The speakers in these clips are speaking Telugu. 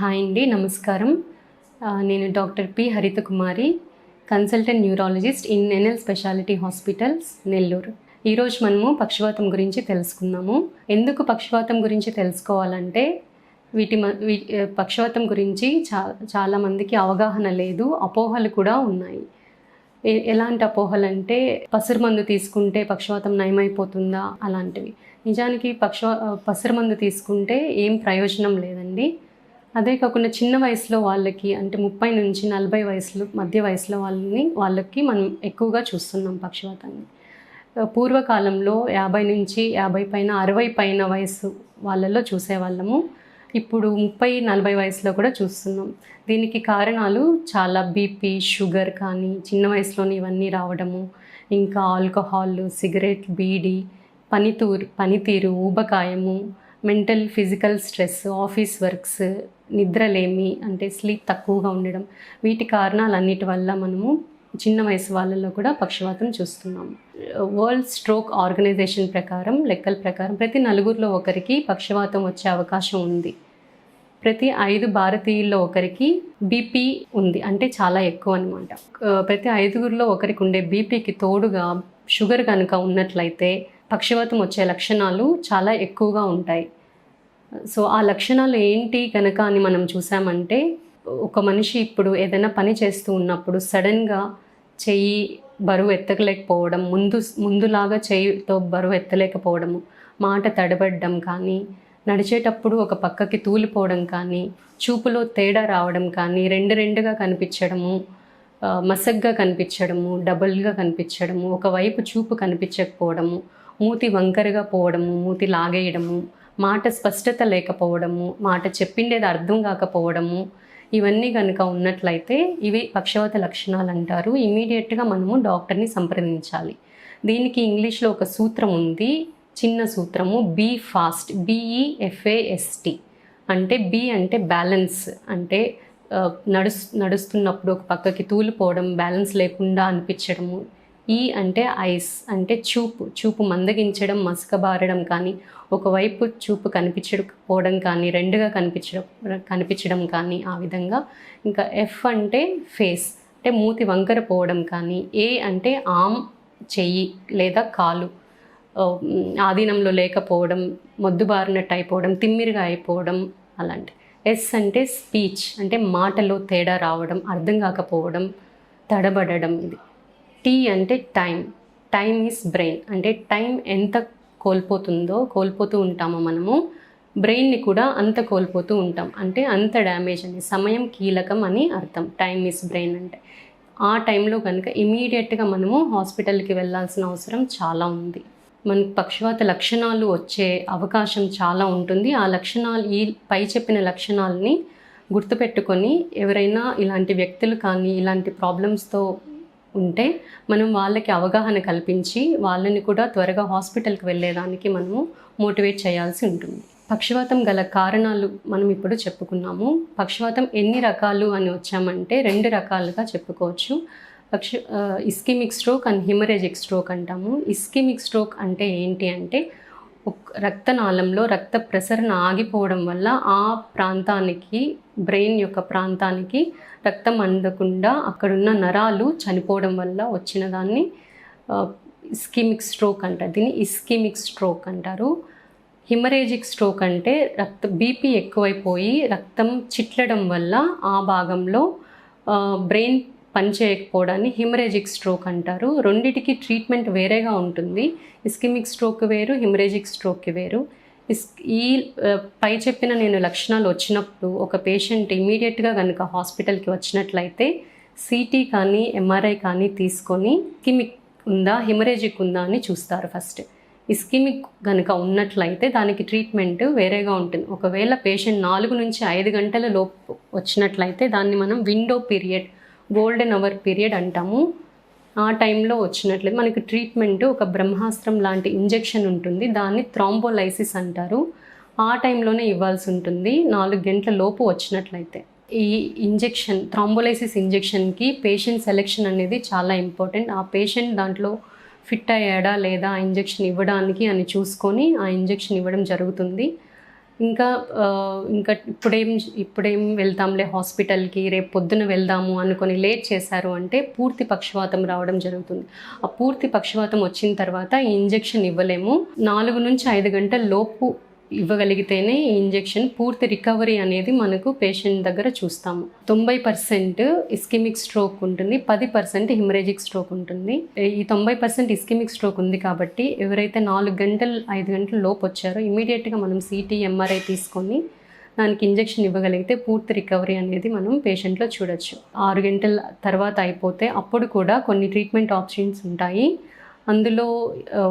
హాయ్ అండి నమస్కారం. నేను doctor P Haritha Kumari consultant neurologist in NL speciality hospitals Nellore. ఈరోజు మనము పక్షవాతం గురించి తెలుసుకుందాము. ఎందుకు పక్షవాతం గురించి తెలుసుకోవాలంటే వీటి మ వీ- పక్షవాతం గురించి చా చాలామందికి అవగాహన లేదు అపోహలు కూడా ఉన్నాయి. ఎలాంటి అపోహలు అంటే పసురు మందు తీసుకుంటే పక్షవాతం నయమైపోతుందా అలాంటివి. నిజానికి పక్ష పసురు మందు తీసుకుంటే ఏం ప్రయోజనం లేదండి. అదే కాకుండా చిన్న వయసులో వాళ్ళకి అంటే ముప్పై నుంచి నలభై వయసులో మధ్య వయసులో వాళ్ళని వాళ్ళకి మనం ఎక్కువగా చూస్తున్నాం పక్షవాతాన్ని పూర్వకాలంలో యాభై నుంచి యాభై పైన అరవై పైన వయసు వాళ్ళలో చూసేవాళ్ళము. ఇప్పుడు ముప్పై నలభై వయసులో కూడా చూస్తున్నాం. దీనికి కారణాలు చాలా బీపీ షుగర్ కానీ చిన్న వయసులోని ఇవన్నీ రావడము. ఇంకా ఆల్కహాల్ సిగరెట్ బీడీ పనితూరు పనితీరు ఊబకాయము mental physical stress office works నిద్రలేమి అంటే స్లీప్ తక్కువగా ఉండడం వీటి కారణాలన్నిటి వల్ల మనము చిన్న వయసు వాళ్ళల్లో కూడా పక్షవాతం చూస్తున్నాము. వరల్డ్ స్ట్రోక్ ఆర్గనైజేషన్ ప్రకారం లెక్కల ప్రకారం ప్రతి నలుగురిలో ఒకరికి పక్షవాతం వచ్చే అవకాశం ఉంది. ప్రతి ఐదు భారతీయుల్లో ఒకరికి బీపీ ఉంది అంటే చాలా ఎక్కువ అనమాట ప్రతి ఐదుగురిలో ఒకరికి ఉండే బీపీకి తోడుగా షుగర్ కనుక ఉన్నట్లయితే పక్షవాతం వచ్చే లక్షణాలు చాలా ఎక్కువగా ఉంటాయి. సో ఆ లక్షణాలు ఏంటి కనుక అని మనం చూసామంటే ఒక మనిషి ఇప్పుడు ఏదైనా పని చేస్తూ ఉన్నప్పుడు సడన్గా చెయ్యి బరువు ఎత్తలేకపోవడం ముందు ముందులాగా చెయ్యితో బరువు ఎత్తలేకపోవడము మాట తడబడడం కానీ నడిచేటప్పుడు ఒక పక్కకి తూలిపోవడం కానీ చూపులో తేడా రావడం కానీ రెండు రెండుగా కనిపించడము మసగ్గా కనిపించడము డబుల్గా కనిపించడము ఒకవైపు చూపు కనిపించకపోవడము మూతి వంకరగా పోవడము మూతి లాగేయడము మాట స్పష్టత లేకపోవడము మాట చెప్పిండేది అర్థం కాకపోవడము ఇవన్నీ కనుక ఉన్నట్లయితే ఇవి పక్షవాత లక్షణాలు అంటారు. ఇమీడియట్గా మనము డాక్టర్ని సంప్రదించాలి. దీనికి ఇంగ్లీష్లో ఒక సూత్రం ఉంది. చిన్న సూత్రము. Be fast. బీఈఎఫ్ఏఎస్టి అంటే బి అంటే బ్యాలెన్స్. అంటే నడుస్తు నడుస్ నడుస్తున్నప్పుడు ఒక పక్కకి తూలిపోవడం బ్యాలెన్స్ లేకుండా అనిపించడము. ఈ అంటే ఐస్ అంటే చూపు. చూపు మందగించడం మసకబారడం కానీ ఒకవైపు చూపు కనిపించకపోవడం కానీ రెండుగా కనిపించడం కనిపించడం కానీ ఆ విధంగా. ఇంకా ఎఫ్ అంటే ఫేస్ అంటే మూతి వంకర పోవడం కానీ ఏ అంటే ఆమ్ చెయ్యి లేదా కాలు ఆధీనంలో లేకపోవడం మొద్దుబారినట్టు అయిపోవడం తిమ్మిరిగా అయిపోవడం అలాంటి. ఎస్ అంటే స్పీచ్ అంటే మాటలో తేడా రావడం అర్థం కాకపోవడం తడబడడం ఇది. టీ అంటే టైం టైం ఈజ్ బ్రెయిన్. అంటే టైం ఎంత కోల్పోతుందో కోల్పోతూ ఉంటామో మనము. బ్రెయిన్ని కూడా అంత కోల్పోతూ ఉంటాం. అంటే అంత డ్యామేజ్ అని సమయం కీలకం అని అర్థం. టైం ఈజ్ బ్రెయిన్ అంటే. ఆ టైంలో కనుక ఇమీడియట్గా మనము హాస్పిటల్కి వెళ్ళాల్సిన అవసరం చాలా ఉంది. మనకు పక్షవాత లక్షణాలు వచ్చే అవకాశం చాలా ఉంటుంది. ఆ లక్షణాలు ఈ పై చెప్పిన లక్షణాలని గుర్తుపెట్టుకొని ఎవరైనా ఇలాంటి వ్యక్తులు కానీ ఇలాంటి ప్రాబ్లమ్స్తో ఉంటే మనం వాళ్ళకి అవగాహన కల్పించి వాళ్ళని కూడా త్వరగా హాస్పిటల్కి వెళ్ళేదానికి మనము మోటివేట్ చేయాల్సి ఉంటుంది. పక్షవాతం గల కారణాలు మనం ఇప్పుడు చెప్పుకున్నాము. పక్షవాతం ఎన్ని రకాలు అని వచ్చామంటే రెండు రకాలుగా చెప్పుకోవచ్చు. పక్ష ischaemic stroke and haemorrhagic stroke అంటాము. ఇస్కిమిక్ స్ట్రోక్ అంటే ఏంటి అంటే రక్తనాళంలో రక్త ప్రసరణ ఆగిపోవడం వల్ల ఆ ప్రాంతానికి బ్రెయిన్ యొక్క ప్రాంతానికి రక్తం అందకుండా అక్కడున్న నరాలు చనిపోవడం వల్ల వచ్చిన దాన్ని ఇస్కిమిక్ స్ట్రోక్ అంటారు. దీన్ని ఇస్కిమిక్ స్ట్రోక్ అంటారు. హిమరేజిక్ స్ట్రోక్ అంటే రక్త బీపీ ఎక్కువైపోయి రక్తం చిట్లడం వల్ల ఆ భాగంలో బ్రెయిన్ పనిచేయకపోవడాన్ని హిమరేజిక్ స్ట్రోక్ అంటారు. రెండిటికి ట్రీట్మెంట్ వేరేగా ఉంటుంది. ఇస్కిమిక్ స్ట్రోక్ వేరు హిమరేజిక్ స్ట్రోక్ వేరు. ఇస్ ఈ పై చెప్పిన నేను లక్షణాలు వచ్చినప్పుడు ఒక పేషెంట్ ఇమీడియట్గా కనుక హాస్పిటల్కి వచ్చినట్లయితే సిటీ కానీ ఎంఆర్ఐ కానీ తీసుకొని ఇస్కిమిక్ ఉందా హిమరేజిక్ ఉందా అని చూస్తారు ఫస్ట్. ఇస్కిమిక్ కనుక ఉన్నట్లయితే దానికి ట్రీట్మెంట్ వేరేగా ఉంటుంది. ఒకవేళ పేషెంట్ నాలుగు నుంచి ఐదు గంటల లోపు వచ్చినట్లయితే దాన్ని మనం window period golden hour period అంటాము. ఆ టైంలో వచ్చినట్లయితే మనకి ట్రీట్మెంట్ ఒక బ్రహ్మాస్త్రం లాంటి ఇంజెక్షన్ ఉంటుంది. దాన్ని థ్రాంబోలైసిస్ అంటారు. ఆ టైంలోనే ఇవ్వాల్సి ఉంటుంది. నాలుగు గంటల లోపు వచ్చినట్లయితే. ఈ ఇంజెక్షన్ థ్రాంబోలైసిస్ ఇంజెక్షన్కి పేషెంట్ సెలెక్షన్ అనేది చాలా ఇంపార్టెంట్ ఆ పేషెంట్ దాంట్లో ఫిట్ అయ్యాడా లేదా ఆ ఇంజెక్షన్ ఇవ్వడానికి అని చూసుకొని ఆ ఇంజెక్షన్ ఇవ్వడం జరుగుతుంది. ఇంకా ఇంకా ఇప్పుడేం ఇప్పుడేం వెళ్తాంలే హాస్పిటల్కి రేపు పొద్దున వెళ్దాము అనుకొని లేట్ చేశారు అంటే పూర్తి పక్షవాతం రావడం జరుగుతుంది. ఆ పూర్తి పక్షవాతం వచ్చిన తర్వాత ఈ ఇంజెక్షన్ ఇవ్వలేము. నాలుగు నుంచి ఐదు గంటల లోపు ఇవ్వగలిగితేనే ఈ ఇంజెక్షన్ పూర్తి రికవరీ అనేది మనకు పేషెంట్ దగ్గర చూస్తాము. తొంభై పర్సెంట్ ఇస్కిమిక్ స్ట్రోక్ ఉంటుంది పది పర్సెంట్ హిమరేజిక్ స్ట్రోక్ ఉంటుంది. ఈ తొంభై పర్సెంట్ ఇస్కిమిక్ స్ట్రోక్ ఉంది కాబట్టి ఎవరైతే నాలుగు గంటలు ఐదు గంటల లోపు వచ్చారో ఇమీడియట్గా మనం సిటీ ఎంఆర్ఐ తీసుకొని దానికి ఇంజెక్షన్ ఇవ్వగలిగితే పూర్తి రికవరీ అనేది మనం పేషెంట్లో చూడొచ్చు. ఆరు గంటల తర్వాత అయిపోతే అప్పుడు కూడా కొన్ని ట్రీట్మెంట్ ఆప్షన్స్ ఉంటాయి. అందులో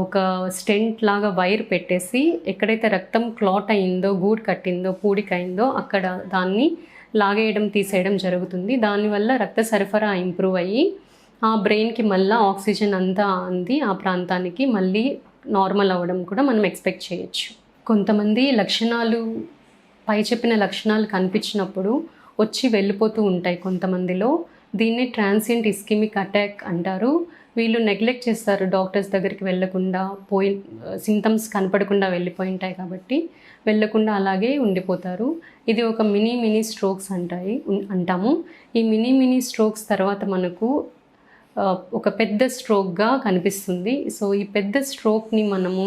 ఒక స్టెంట్ లాగా వైర్ పెట్టేసి ఎక్కడైతే రక్తం క్లాట్ అయిందో గూడు కట్టిందో పూడికైందో అక్కడ దాన్ని లాగేయడం తీసేయడం జరుగుతుంది. దానివల్ల రక్త సరఫరా ఇంప్రూవ్ అయ్యి ఆ బ్రెయిన్కి మళ్ళీ ఆక్సిజన్ అంతా అంది. ఆ ప్రాంతానికి మళ్ళీ నార్మల్ అవ్వడం కూడా మనం ఎక్స్పెక్ట్ చేయొచ్చు. కొంతమంది లక్షణాలు పై చెప్పిన లక్షణాలు కనిపించినప్పుడు వచ్చి వెళ్ళిపోతూ ఉంటాయి కొంతమందిలో. దీన్నే ట్రాన్సియంట్ ఇస్కిమిక్ అటాక్ అంటారు. వీళ్ళు నెగ్లెక్ట్ చేస్తారు డాక్టర్స్ దగ్గరికి వెళ్ళకుండా పోయి సింటమ్స్ కనపడకుండా వెళ్ళిపోయి ఉంటాయి కాబట్టి వెళ్ళకుండా అలాగే ఉండిపోతారు. ఇది ఒక మినీ మినీ స్ట్రోక్స్ అంటాయి అంటాము. ఈ మినీ మినీ స్ట్రోక్స్ తర్వాత మనకు ఒక పెద్ద స్ట్రోక్గా కనిపిస్తుంది. సో ఈ పెద్ద స్ట్రోక్ని మనము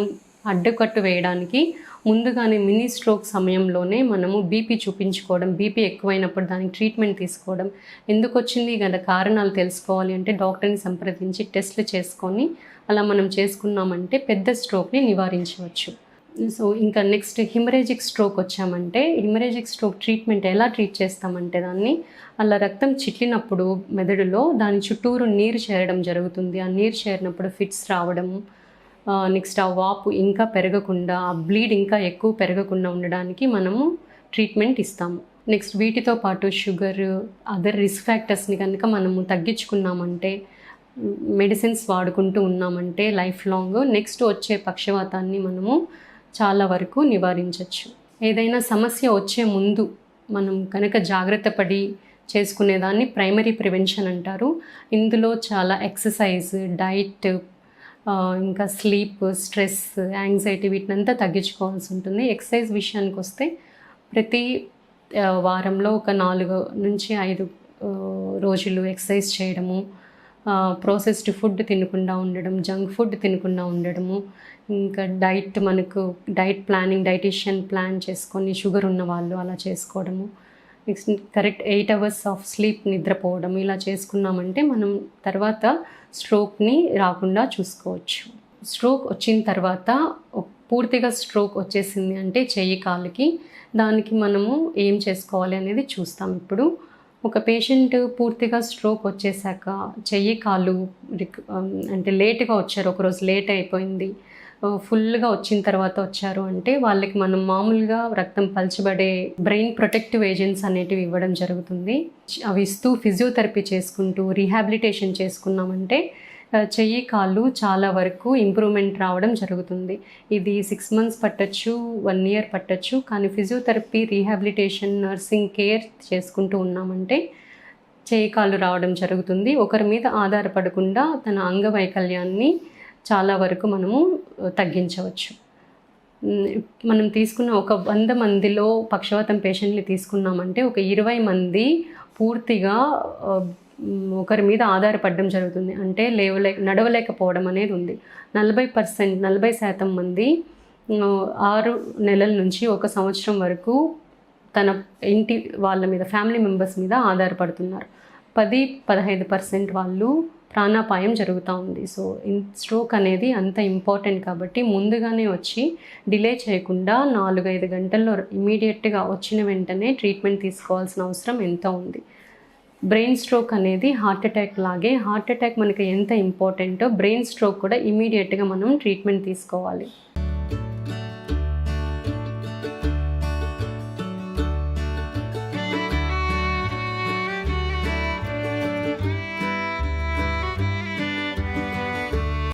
అడ్డుకట్టు వేయడానికి ముందుగానే మినీ స్ట్రోక్ సమయంలోనే మనము బీపీ చూపించుకోవడం బీపీ ఎక్కువైనప్పుడు దానికి ట్రీట్మెంట్ తీసుకోవడం ఎందుకు వచ్చింది? గల కారణాలు తెలుసుకోవాలి అంటే డాక్టర్ని సంప్రదించి టెస్ట్లు చేసుకొని అలా మనం చేసుకున్నామంటే పెద్ద స్ట్రోక్ని నివారించవచ్చు. సో ఇంకా నెక్స్ట్ హిమరేజిక్ స్ట్రోక్ వచ్చామంటే హిమరేజిక్ స్ట్రోక్ ట్రీట్మెంట్ ఎలా ట్రీట్ చేస్తామంటే దాన్ని అలా రక్తం చిట్లినప్పుడు మెదడులో దాని చుట్టూరు నీరు చేరడం జరుగుతుంది. ఆ నీరు చేరినప్పుడు ఫిట్స్ రావడం నెక్స్ట్ ఆ వాపు ఇంకా పెరగకుండా ఆ బ్లీడ్ ఇంకా ఎక్కువ పెరగకుండా ఉండడానికి మనము ట్రీట్మెంట్ ఇస్తాము. నెక్స్ట్ వీటితో పాటు షుగర్ అదర్ రిస్క్ ఫ్యాక్టర్స్ని కనుక మనము తగ్గించుకున్నామంటే మెడిసిన్స్ వాడుకుంటూ ఉన్నామంటే లైఫ్ లాంగ్ నెక్స్ట్ వచ్చే పక్షవాతాన్ని మనము చాలా వరకు నివారించవచ్చు ఏదైనా సమస్య వచ్చే ముందు మనం కనుక జాగ్రత్త పడి చేసుకునేదాన్ని ప్రైమరీ ప్రివెన్షన్ అంటారు. ఇందులో చాలా ఎక్సర్సైజ్ డైట్ ఇంకా స్లీప్ స్ట్రెస్ యాంగ్జైటీ వీటినంతా తగ్గించుకోవాల్సి ఉంటుంది. ఎక్సర్సైజ్ విషయానికి వస్తే ప్రతి వారంలో ఒక నాలుగు నుంచి ఐదు రోజులు ఎక్సర్సైజ్ చేయడము ప్రాసెస్డ్ ఫుడ్ తినకుండా ఉండడం జంక్ ఫుడ్ తినకుండా ఉండడము ఇంకా డైట్ మనకు డైట్ ప్లానింగ్ డైటీషియన్ ప్లాన్ చేసుకొని షుగర్ ఉన్న వాళ్ళు అలా చేసుకోవడము next correct eight hours of sleep నిద్రపోవడం ఇలా చేసుకున్నామంటే మనం తర్వాత స్ట్రోక్ని రాకుండా చూసుకోవచ్చు. స్ట్రోక్ వచ్చిన తర్వాత పూర్తిగా స్ట్రోక్ వచ్చేసింది అంటే చెయ్యి కాలుకి దానికి మనము ఏం చేసుకోవాలి అనేది చూస్తాం. ఇప్పుడు ఒక పేషెంట్ పూర్తిగా స్ట్రోక్ వచ్చేసాక చెయ్యి కాలు అంటే లేట్గా వచ్చారు ఒకరోజు లేట్ అయిపోయింది. ఫుల్గా వచ్చిన తర్వాత వచ్చారు అంటే వాళ్ళకి మనం మామూలుగా రక్తం పలచబడే బ్రెయిన్ ప్రొటెక్టివ్ ఏజెంట్స్ అనేటివి ఇవ్వడం జరుగుతుంది. అవి ఇస్తూ ఫిజియోథెరపీ చేసుకుంటూ రీహాబిలిటేషన్ చేసుకున్నామంటే చెయ్యి కాళ్ళు చాలా వరకు ఇంప్రూవ్మెంట్ రావడం జరుగుతుంది. ఇది సిక్స్ మంత్స్ పట్టచ్చు వన్ ఇయర్ పట్టచ్చు కానీ ఫిజియోథెరపీ రీహాబిలిటేషన్ నర్సింగ్ కేర్ చేసుకుంటూ ఉన్నామంటే చేయి కాళ్ళు రావడం జరుగుతుంది. ఒకరి మీద ఆధారపడకుండా తన అంగవైకల్యాన్ని చాలా వరకు మనము తగ్గించవచ్చు. మనం తీసుకున్న ఒక వంద మందిలో పక్షవాతం పేషెంట్ని తీసుకున్నామంటే ఒక ఇరవై మంది పూర్తిగా ఒకరి మీద ఆధారపడడం జరుగుతుంది. అంటే లేవలే నడవలేకపోవడం అనేది ఉంది. నలభై పర్సెంట్ నలభై శాతం మంది ఆరు నెలల నుంచి ఒక సంవత్సరం వరకు తన ఇంటి వాళ్ళ మీద ఫ్యామిలీ మెంబర్స్ మీద ఆధారపడుతున్నారు. పది పదహైదు పర్సెంట్ వాళ్ళు ప్రాణాపాయం జరుగుతూ ఉంది. సో ఇన్ స్ట్రోక్ అనేది అంత ఇంపార్టెంట్ కాబట్టి ముందుగానే వచ్చి డిలే చేయకుండా నాలుగైదు గంటల్లో ఇమీడియట్గా వచ్చిన వెంటనే ట్రీట్మెంట్ తీసుకోవాల్సిన అవసరం ఎంతో ఉంది? బ్రెయిన్ స్ట్రోక్ అనేది హార్ట్ అటాక్ లాగే హార్ట్ అటాక్ మనకి ఎంత ఇంపార్టెంటో బ్రెయిన్ స్ట్రోక్ కూడా ఇమీడియట్గా మనం ట్రీట్మెంట్ తీసుకోవాలి.